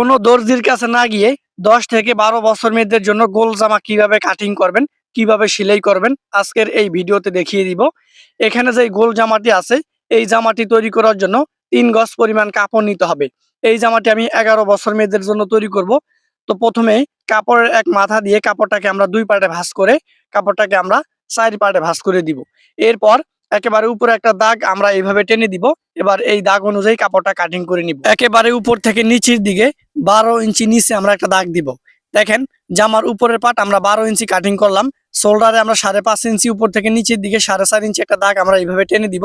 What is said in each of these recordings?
কোনো দর্জির কাছে না গিয়ে দশ থেকে বারো বছর মেয়েদের জন্য গোল জামা কীভাবে কাটিং করবেন, কীভাবে সেলাই করবেন, আজকের এই ভিডিওতে দেখিয়ে দিব। এখানে যে গোল জামাটি আছে, এই জামাটি তৈরি করার জন্য তিন গজ পরিমাণ কাপড় নিতে হবে। এই জামাটি আমি এগারো বছর মেয়েদের জন্য তৈরি করব। তো প্রথমে কাপড়ের এক মাথা দিয়ে কাপড়টাকে আমরা দুই পার্টে ভাঁজ করে, কাপড়টাকে আমরা চারি পার্টে ভাঁজ করে দিব। এরপর একেবারে উপরে একটা দাগ আমরা এইভাবে টেনে দিব। এবার এই দাগ অনুযায়ী কাপড়টা কাটিং করে নিব। একেবারে উপর থেকে নিচের দিকে বারো ইঞ্চি নিচে আমরা একটা দাগ দিব। দেখেন, জামার উপরের পাট আমরা বারো ইঞ্চি কাটিং করলাম। শোল্ডারে আমরা সাড়ে পাঁচ ইঞ্চি উপর থেকে নিচের দিকে সাড়ে চার ইঞ্চি একটা দাগ আমরা এইভাবে টেনে দিব।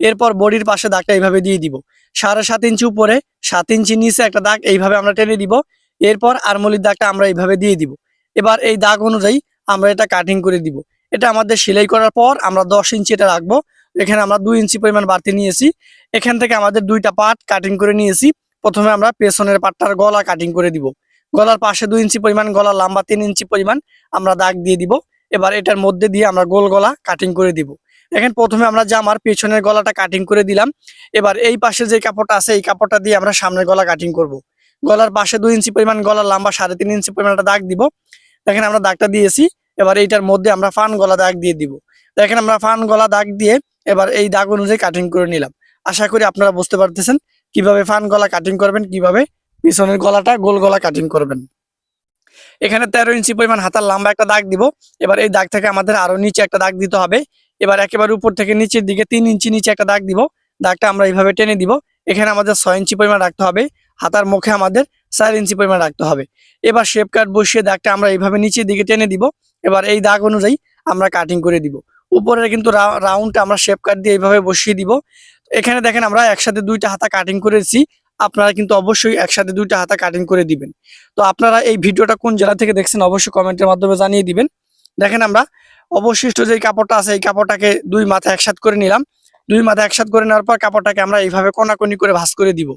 এরপর বডির পাশে দাগটা এইভাবে দিয়ে দিব। সাড়ে সাত ইঞ্চি উপরে সাত ইঞ্চি নিচে একটা দাগ এইভাবে আমরা টেনে দিব। এরপর আরমলির দাগটা আমরা এইভাবে দিয়ে দিব। এবার এই দাগ অনুযায়ী আমরা এটা কাটিং করে দিব। এটা আমাদের সেলাই করার পর আমরা দশ ইঞ্চি এটা রাখব। এখানে আমরা দুই ইঞ্চি পরিমাণ বাড়তি নিয়েছি। এখান থেকে আমাদের দুইটা পার্ট কাটিং করে নিয়েছি। প্রথমে আমরা পেছনের পাটটার গলা কাটিং করে দিব। গলার পাশে দুই ইঞ্চি পরিমাণ গলা লম্বা তিন ইঞ্চি পরিমাণ আমরা দাগ দিয়ে দিব। এবার এটার মধ্যে দিয়ে আমরা গোল গলা কাটিং করে দিব। দেখেন প্রথমে আমরা জামার পেছনের গলাটা কাটিং করে দিলাম, এবার এই পাশে যে কাপড়টা আছে, এই কাপড়টা দিয়ে আমরা সামনের গলা কাটিং করব। গলার পাশে দুই ইঞ্চি পরিমাণ, গলার লম্বা সাড়ে তিন ইঞ্চি পরিমাণ একটা দাগ দিব। দেখেন আমরা দাগটা দিয়েছি। এবার এইটার মধ্যে আমরা ফান গলা দাগ দিয়ে দিব। দেখেন আমরা ফান গলা দাগ দিয়ে এবার এই দাগ অনুযায়ী কাটিং করে নিলাম। আশা করি আপনারা বুঝতে পারতেছেন কীভাবে ফান গলা কাটিং করবেন, কীভাবে পিছনের গলাটা গোল গলা কাটিং করবেন। এখানে তেরো ইঞ্চি পরিমাণ হাতার লম্বা একটা দাগ দিব। এবার এই দাগ থেকে আমাদের আরও নিচে একটা দাগ দিতে হবে। এবার একেবারে উপর থেকে নিচের দিকে তিন ইঞ্চি নিচে একটা দাগ দিব। দাগটা আমরা এইভাবে টেনে দিব। এখানে আমাদের ছয় ইঞ্চি পরিমাণ রাখতে হবে। হাতার মুখে আমাদের চার ইঞ্চি পরিমাণ রাখতে হবে। এবার শেপ কাট বসিয়ে দাগটা আমরা এইভাবে নিচের দিকে টেনে দিব। এবার এই দাগ অনুযায়ী আমরা কাটিং করে দিব। উপরে কিন্তু রাউন্ডটা আমরা শেপ কাট দিয়ে এইভাবে বসিয়ে দিব। এখানে দেখেন আমরা একসাথে দুইটা হাতা কাটিং করেছি। আপনারা কিন্তু অবশ্যই একসাথে দুইটা হাতা কাটিং করে দিবেন। তো আপনারা এই ভিডিওটা কোন জেলা থেকে দেখছেন অবশ্যই কমেন্টের মাধ্যমে জানিয়ে দিবেন। দেখেন আমরা অবশিষ্ট যে কাপড়টা আছে, এই কাপড়টাকে দুই মাথা একসাথ করে নিলাম। দুই মাথা একসাথ করে নেওয়ার পর কাপড়টাকে আমরা এইভাবে কোনাকনি করে ভাঁজ করে দিব।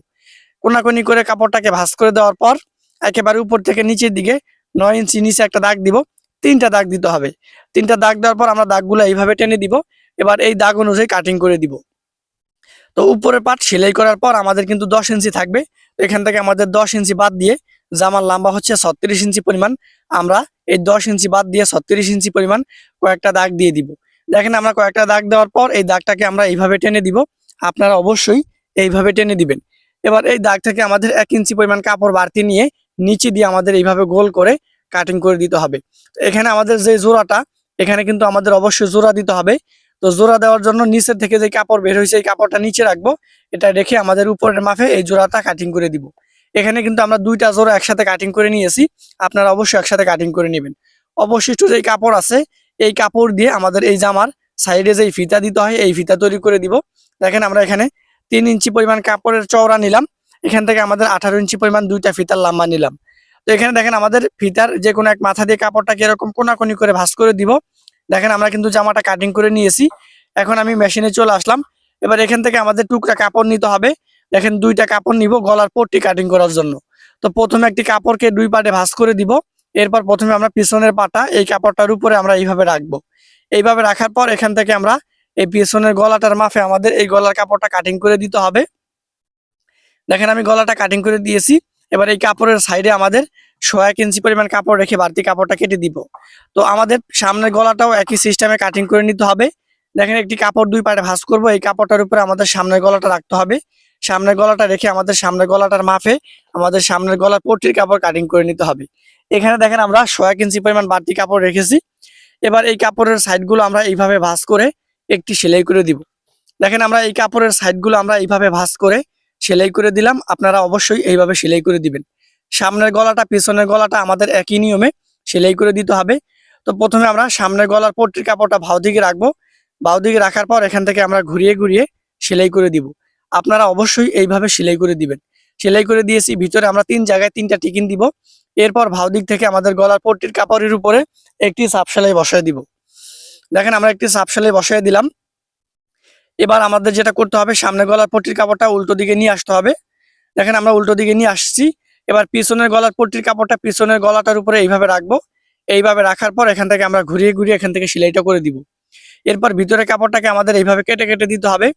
কোনাকনি করে কাপড়টাকে ভাঁজ করে দেওয়ার পর একেবারে উপর থেকে নিচের দিকে নয় ইঞ্চি নিচে একটা দাগ দিব। তিনটা দাগ দিতে হবে। তিনটা দাগ দেওয়ার পর আমরা দাগগুলো এইভাবে টেনে দিব। এবার এই দাগ অনুযায়ী কাটিং করে দিব। তো উপরের পাট সেলাই করার পর আমাদের কিন্তু দশ ইঞ্চি থাকবে। এখান থেকে আমাদের দশ ইঞ্চি বাদ দিয়ে জামার লম্বা হচ্ছে ছত্রিশ ইঞ্চি পরিমাণ, আমরা এই দশ ইঞ্চি বাদ দিয়ে ছত্রিশ ইঞ্চি পরিমাণ কয়েকটা দাগ দিয়ে দিব। দেখেন আমরা কয়েকটা দাগ দেওয়ার পর এই দাগটাকে আমরা এইভাবে টেনে দিব। আপনারা অবশ্যই এইভাবে টেনে দিবেন। এবার এই দাগ থেকে আমাদের এক ইঞ্চি পরিমাণ কাপড় বাড়তি নিয়ে নিচে দিয়ে আমাদের এইভাবে গোল করে কাটিং করে দিতে হবে। এখানে আমাদের যে জোড়াটা, এখানে কিন্তু আমাদের অবশ্যই জোড়া দিতে হবে। তো জোড়া দেওয়ার জন্য নিচের থেকে যে কাপড় বের হয়েছে, এই কাপড়টা নিচে রাখব। এটা রেখে আমাদের উপরের মাফে এই জোড়াটা কাটিং করে দিব। এখানে কিন্তু আমরা দুইটা জোড়া একসাথে কাটিং করে নিয়েছি। আপনারা অবশ্যই একসাথে কাটিং করে নেবেন। অবশিষ্ট যে কাপড় আছে, এই কাপড় দিয়ে আমাদের এই জামার সাইডে যে ফিতা দিতে হয়, এই ফিতা তৈরি করে দিব। দেখেন আমরা এখানে তিন ইঞ্চি পরিমাণ কাপড়ের চওড়া নিলাম। এখান থেকে আমাদের আঠারো ইঞ্চি পরিমাণ দুইটা ফিতার লম্বা নিলাম। তো এখানে দেখেন আমাদের ফিতার যে কোনো এক মাথা দিয়ে কাপড়টাকে এরকম কোনাকুনি করে ভাঁজ করে দিব। দেখেন আমরা কিন্তু জামাটা কাটিং করে নিয়েছি। এখন আমি মেশিনে চলে আসলাম। এবার এখান থেকে আমাদের টুকরা কাপড় নিতে হবে। দেখেন দুইটা কাপড় নিব গলার পট্টি কাটিং করার জন্য। তো প্রথমে একটি কাপড়কে দুই পাটে ভাঁজ করে দিব। এরপর প্রথমে আমরা পিছনের পাটা, এই কাপড়টার উপরে আমরা এইভাবে রাখব। এইভাবে রাখার পর এখান থেকে আমরা এই পিছনের গলাটার মাফে আমাদের এই গলার কাপড়টা কাটিং করে দিতে হবে। দেখেন আমি গলাটা কাটিং করে দিয়েছি। এবার এই কাপড়ের সাইডে আমাদের শো এক ইঞ্চি পরিমাণ কাপড় রেখে বাড়তি কাপড়টা কেটে দিব। তো আমাদের সামনের গলাটাও একই সিস্টেমে কাটিং করে নিতে হবে। দেখেন একটি কাপড় দুই পাটে ভাঁজ করব, এই কাপড়টার উপরে আমাদের সামনের গলাটা রাখতে হবে। সামনের গলাটা রেখে আমাদের সামনের গলাটার মাফে আমাদের সামনের গলার পট্টির কাপড় কাটিং করে নিতে হবে। এখানে দেখেন আমরা শো এক ইঞ্চি পরিমাণ বাড়তি কাপড় রেখেছি। এবার এই কাপড়ের সাইডগুলো আমরা এইভাবে ভাঁজ করে একটি সেলাই করে দিব। দেখেন আমরা এই কাপড়ের সাইডগুলো আমরা এইভাবে ভাঁজ করে সেলাই করে দিলাম। আপনারা অবশ্যই এইভাবে সেলাই করে দিবেন। সামনের গলাটা, পিছনের গলাটা আমাদের একই নিয়মে সেলাই করে দিতে হবে। তো প্রথমে আমরা সামনের গলার পট্টির কাপড়টা ভাও দিকে রাখব। বাউ দিকে রাখার পর এখান থেকে আমরা ঘুরিয়ে ঘুরিয়ে সেলাই করে দিব। আপনারা অবশ্যই এইভাবে সেলাই করে দিবেন। সেলাই করে দিয়েছি, ভিতরে আমরা তিন জায়গায় তিনটা টিকিন দিব। এরপর ভাও দিক থেকে আমাদের গলার পট্টির কাপড়ের উপরে একটি সাপ সেলাই বসায় দিব। দেখেন আমরা একটি সাপ সেলাই বসায় দিলাম। এবার আমাদের যেটা করতে হবে সামনে গলার পট্টির কাপড়টা উল্টো দিকে নিয়ে আসতে হবে। দেখেন আমরা উল্টো দিকে নিয়ে আসছি। এবার পিছনের গলার পট্টির কাপড়টা পিছনের গলাটার উপরে এইভাবে রাখব। এইভাবে রাখার পর এখান থেকে আমরা ঘুরিয়ে ঘুরিয়ে এখান থেকে সেলাইটা করে দিব। এরপর ভিতরে কাপড়টাকে আমাদের এইভাবে কেটে কেটে দিতে হবে।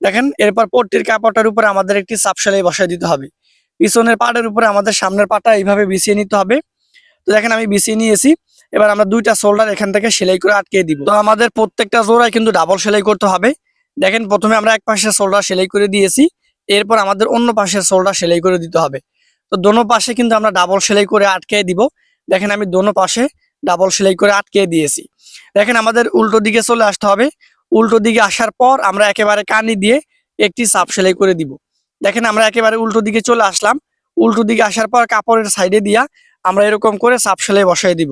দেখেন, এরপর পট্টির কাপড়টার উপরে আমাদের একটি সাপ সেলাই বসায় দিতে হবে। পিছনের পাটের উপরে আমাদের সামনের পাটা এইভাবে বিছিয়ে নিতে হবে। তো দেখেন আমি বিছিয়ে নিয়েছি। এবার আমরা দুইটা শোল্ডার এখান থেকে সেলাই করে আটকে দিব। তো আমাদের প্রত্যেকটা জোড়ায় কিন্তু ডাবল সেলাই করতে হবে। দেখেন, প্রথমে আমরা এক পাশের শোল্ডার সেলাই করে দিয়েছি, এরপর আমাদের অন্য পাশের শোল্ডার সেলাই করে দিতে হবে। তো দোনো পাশে কিন্তু আমরা ডাবল সেলাই করে আটকে দিব। দেখেন, আমি দোনো পাশে ডাবল সেলাই করে আটকে দিয়েছি। দেখেন, আমাদের উল্টো দিকে চলে আসতে হবে। উল্টো দিকে আসার পর আমরা একেবারে কানি দিয়ে একটি সাপ সেলাই করে দিব। দেখেন, আমরা একেবারে উল্টো দিকে চলে আসলাম। উল্টো দিকে আসার পর কাপড়ের সাইডে দিয়া আমরা এরকম করে সাপ সেলাই বসাই দিব।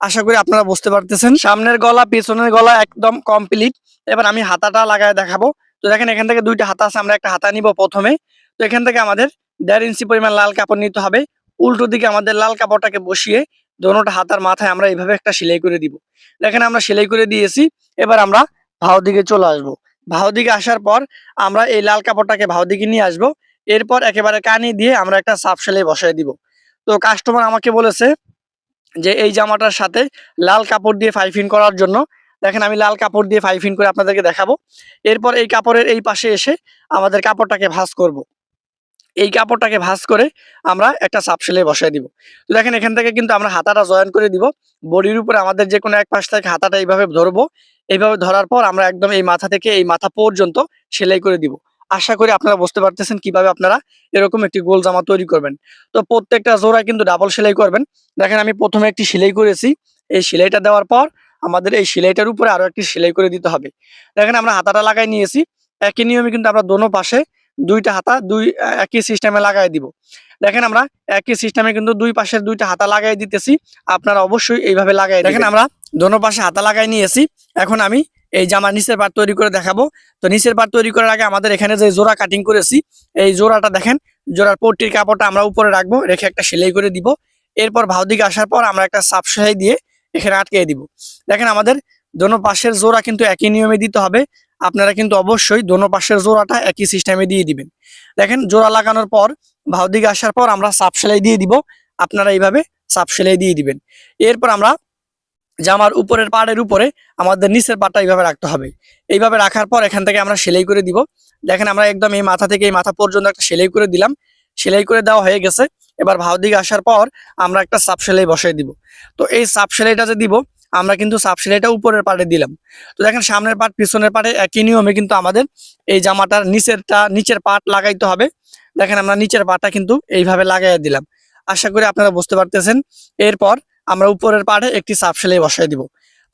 আশা করি আপনারা বুঝতে পারতেছেন। সামনের গলা, পিছনের গলা একদম কমপ্লিট এবার আমি হাতাটা লাগায় দেখাবো। তো দেখেন, এখান থেকে দুইটা হাতা আছে, আমরা একটা হাতা নিব প্রথমে। তো এখান থেকে আমাদের দেড় ইঞ্চি পরিমাণ লাল কাপড় নিতে হবে। উল্টো দিকে আমাদের লাল কাপড়টাকে বসিয়ে দোনোটা হাতার মাথায় আমরা এইভাবে একটা সেলাই করে দিব। দেখেন, আমরা সেলাই করে দিয়েছি। এবার আমরা ভাও দিকে চলে আসব। ভাও দিকে আসার পর আমরা এই লাল কাপড়টাকে ভাও দিকে নিয়ে আসব। এরপর একেবারে কানি দিয়ে আমরা একটা সাপ সেলাই বসাই দিব। তো কাস্টমার আমাকে বলেছে যে, এই জামাটার সাথে লাল কাপড় দিয়ে ফাইফিন করার জন্য দেখেন আমি লাল কাপড় দিয়ে ফাইফিন করে আপনাদেরকে দেখাবো। এরপর এই কাপড়ের এই পাশে এসে আমাদের কাপড়টাকে ভাঁজ করব। এই কাপড়টাকে ভাঁজ করে আমরা একটা সাপ সেলাই বসাই দিব। তো দেখেন এখান থেকে কিন্তু আমরা হাতাটা জয়েন করে দিব। বডির উপরে আমাদের যে কোনো এক পাশ থেকে হাতাটা এইভাবে ধরবো। এইভাবে ধরার পর আমরা একদম এই মাথা থেকে এই মাথা পর্যন্ত সেলাই করে দিব। আশা করি আপনারা বুঝতে পারতেছেন কীভাবে আপনারা এরকম একটি গোল জামা তৈরি করবেন। তো প্রত্যেকটা জোড়া কিন্তু ডাবল সেলাই করবেন। দেখেন আমি প্রথমে একটি সেলাই করেছি। এই সেলাইটা দেওয়ার পর আমাদের এই সেলাইটার উপরে আরও একটি সেলাই করে দিতে হবে। দেখেন আমরা হাতাটা লাগাই নিয়েছি, একই নিয়মে কিন্তু আমরা দোনো পাশে দুইটা হাতা, দুই, একই সিস্টেমে লাগাই দিব। দেখেন আমরা একই সিস্টেমে কিন্তু দুই পাশের দুইটা হাতা লাগাই দিতেছি, আপনারা অবশ্যই এইভাবে লাগাই দেখেন আমরা দোনো পাশে হাতা লাগাই নিয়েছি, এখন আমি এই জামার নিচের পাট তৈরি করে দেখাবো। তো নিচের পাট তৈরি করার আগে আমাদের এখানে যে জোড়া কাটিং করেছি, এই জোড়াটা দেখেন, জোড়ার পট্টির কাপড়টা আমরা উপরে রাখব, রেখে একটা সেলাই করে দিব। এরপর ভাও দিকে আসার পর আমরা একটা সাপ সেলাই দিয়ে এখানে আটকে দিব। দেখেন আমাদের দোনো পাশের জোড়া কিন্তু একই নিয়মে দিতে হবে। আপনারা কিন্তু অবশ্যই দোনো পাশের জোড়াটা একই সিস্টেমে দিয়ে দিবেন। দেখেন জোড়া লাগানোর পর ভাও দিকে আসার পর আমরা সাপ সেলাই দিয়ে দিব। আপনারা এইভাবে সাপ সেলাই দিয়ে দিবেন। এরপর আমরা জামার উপরের পাড়ের উপরে আমাদের নিচের পাটটা এইভাবে রাখতে হবে। এইভাবে রাখার পর এখান থেকে আমরা সেলাই করে দিব। দেখেন আমরা একদম এই মাথা থেকে এই মাথা পর্যন্ত একটা সেলাই করে দিলাম। সেলাই করে দেওয়া হয়ে গেছে। এবার ভাও দিকে আসার পর আমরা একটা সাপ সেলাই বসাই দিব। তো এই সাপ সেলাইটা যে দিব, আমরা কিন্তু সাপ সেলাইটা উপরের পাটে দিলাম। তো দেখেন সামনের পাট পিছনের পাটে একই নিয়মে কিন্তু আমাদের এই জামাটার নিচেরটা, নিচের পাট লাগাইতে হবে। দেখেন আমরা নিচের পাটা কিন্তু এইভাবে লাগাইয়া দিলাম। আশা করি আপনারা বুঝতে পারতেছেন। এরপর আমরা উপরের পাটে একটি সাপ সেলাই বসাই দিব।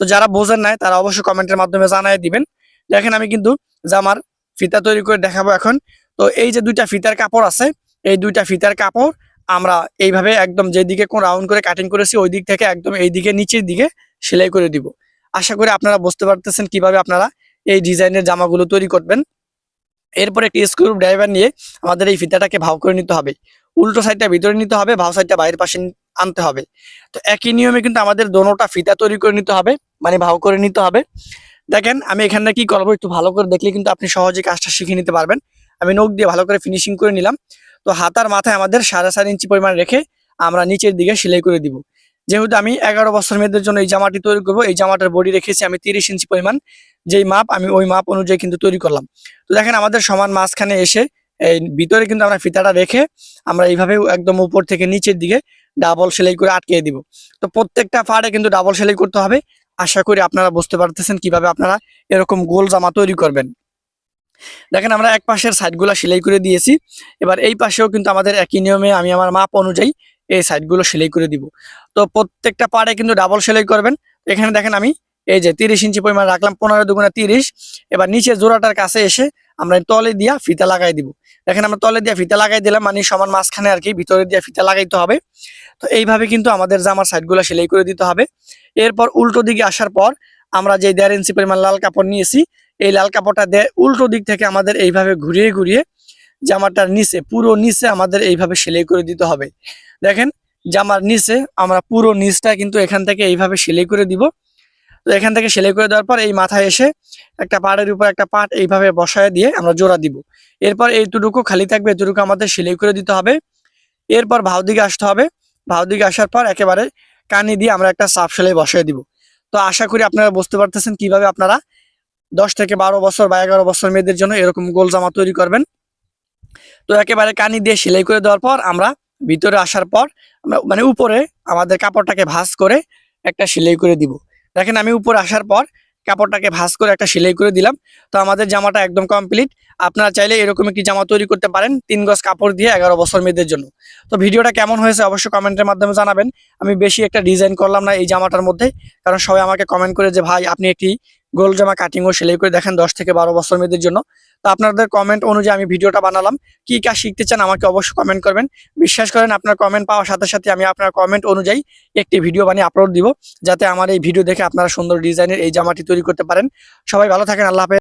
তো যারা বোঝেন নাই, তারা অবশ্যই কমেন্টের মাধ্যমে জানাই দিবেন। দেখেন আমি কিন্তু জামার ফিতা তৈরি করে দেখাবো এখন। তো এই যে দুইটা ফিতার কাপড় আছে এই দুইটা ফিতার কাপড়, আমরা এইভাবে একদম যেদিকে কোন রাউন্ড করে কাটিং করেছি ওই দিক থেকে একদম এই দিকে নিচের দিকে সেলাই করে দিব। আশা করি আপনারা বুঝতে পারতেছেন কীভাবে আপনারা এই ডিজাইনের জামাগুলো তৈরি করবেন। এরপর একটি স্ক্রু ড্রাইভার নিয়ে আমাদের এই ফিতাটাকে ভাও করে নিতে হবে। উল্টো সাইডটা ভিতরে নিতে হবে, ভাও সাইডটা বাইরের পাশে আনতে হবে। তো একই নিয়মে কিন্তু আমাদের দোনোটা ফিতা তৈরি করে নিতে হবে মানে ভাও করে নিতে হবে। দেখেন, আমি এখানে কি করব একটু ভালো করে দেখলে কিন্তু আপনি সহজে কাজটা শিখে নিতে পারবেন। আমি নখ দিয়ে ভালো করে ফিনিশিং করে নিলাম। তো হাতার মাথায় আমাদের সাড়ে চার ইঞ্চি পরিমাণ রেখে আমরা নিচের দিকে সেলাই করে দিব। যেহেতু আমি এগারো বছর মেয়েদের জন্য এই জামাটি তৈরি করব, এই জামাটার বডি রেখেছি আমি তিরিশ ইঞ্চি পরিমাণ। যেই মাপ, আমি ওই মাপ অনুযায়ী কিন্তু তৈরি করলাম। তো দেখেন আমাদের সমান মাঝখানে এসে এই ভিতরে কিন্তু আমরা ফিতাটা রেখে আমরা এইভাবে একদম উপর থেকে নিচের দিকে ডাবল সেলাই করে আটকে দিব। তো প্রত্যেকটা ফাড়ে কিন্তু ডাবল সেলাই করতে হবে। আশা করি আপনারা বুঝতে পারতেছেন কীভাবে আপনারা এরকম গোল জামা তৈরি করবেন। দেখেন আমরা এক পাশের সাইডগুলো সেলাই করে দিয়েছি। এবার এই পাশেও কিন্তু আমাদের একই নিয়মে আমি আমার মাপ অনুযায়ী এই সাইডগুলো সেলাই করে দিব। তো প্রত্যেকটা পাড়ে কিন্তু ডাবল সেলাই করবেন। এখানে দেখেন আমি এই যে তিরিশ ইঞ্চি পরিমাণ রাখলাম, পনেরো দুগুণা তিরিশ। এবার নিচে জোড়াটার কাছে এসে আমরা তলে দিয়া ফিতা লাগাই দিব। দেখেন আমরা তলে দিয়া ফিতা লাগাই দিলাম মানে সমান মাঝখানে আর কি, ভিতরে দিয়া ফিতা লাগাইতে হবে। তো এইভাবে কিন্তু আমাদের জামার সাইডগুলো সেলাই করে দিতে হবে। এরপর উল্টো দিকে আসার পর আমরা যে দেড় ইঞ্চি পরিমাণ লাল কাপড় নিয়েছি, এই লাল কাপড়টা দিয়ে উল্টো দিক থেকে আমাদের এইভাবে ঘুরিয়ে ঘুরিয়ে জামাটার নিচে, পুরো নিচে আমাদের এইভাবে সেলাই করে দিতে হবে। দেখেন, জামার নিচে আমরা পুরো নিচটা কিন্তু এখান থেকে এইভাবে সেলাই করে দিব। তো এখান থেকে সেলাই করে দেওয়ার পর এই মাথায় এসে একটা পাড়ের উপর একটা পাট এইভাবে বসায় দিয়ে আমরা জোড়া দিব। এরপর এইটুকু খালি থাকবে, এতটুকু আমাদের সেলাই করে দিতে হবে। এরপর ভাও দিকে আসতে হবে। ভাও দিকে আসার পর একেবারে কানি দিয়ে আমরা একটা সাপ সেলাই বসায় দিব। তো আশা করি আপনারা বুঝতে পারতেছেন কীভাবে আপনারা দশ থেকে বারো বছর বা এগারো বছর মেয়েদের জন্য এরকম গোল জামা তৈরি করবেন। তো একেবারে কানি দিয়ে সেলাই করে দেওয়ার পর আমরা ভিতরে আসার পর আমরা মানে উপরে আমাদের কাপড়টাকে ভাঁজ করে একটা সেলাই করে দিব। দেখেন আমি উপরে আসার পর কাপড়টাকে ভাস করে একটা সেলাই করে দিলাম। তো আমাদের জামাটা একদম কমপ্লিট আপনারা চাইলে এরকম একটি জামা তৈরি করতে পারেন, তিন গজ কাপড় দিয়ে এগারো বছর মেয়েদের জন্য। তো ভিডিওটা কেমন হয়েছে অবশ্যই কমেন্টের মাধ্যমে জানাবেন। আমি বেশি একটা ডিজাইন করলাম না এই জামাটার মধ্যে, কারণ সবাই আমাকে কমেন্ট করে যে, ভাই, আপনি একটি গোল জামা কাটিং ও সেলাই করে দেখেন দশ থেকে বারো বছর মেয়েদের জন্য। তো আপনাদের কমেন্ট অনুযায়ী আমি ভিডিওটা বানালাম। কি কাজ শিখতে চান আমাকে অবশ্যই কমেন্ট করবেন। বিশ্বাস করেন, আপনার কমেন্ট পাওয়ার সাথে সাথে আমি আপনার কমেন্ট অনুযায়ী একটি ভিডিও বানিয়ে আপলোড দিব। যাতে আমার এই ভিডিও দেখে আপনারা সুন্দর ডিজাইনের এই জামাটি তৈরি করতে পারেন। সবাই ভালো থাকেন, আল্লাহ হাফেজ।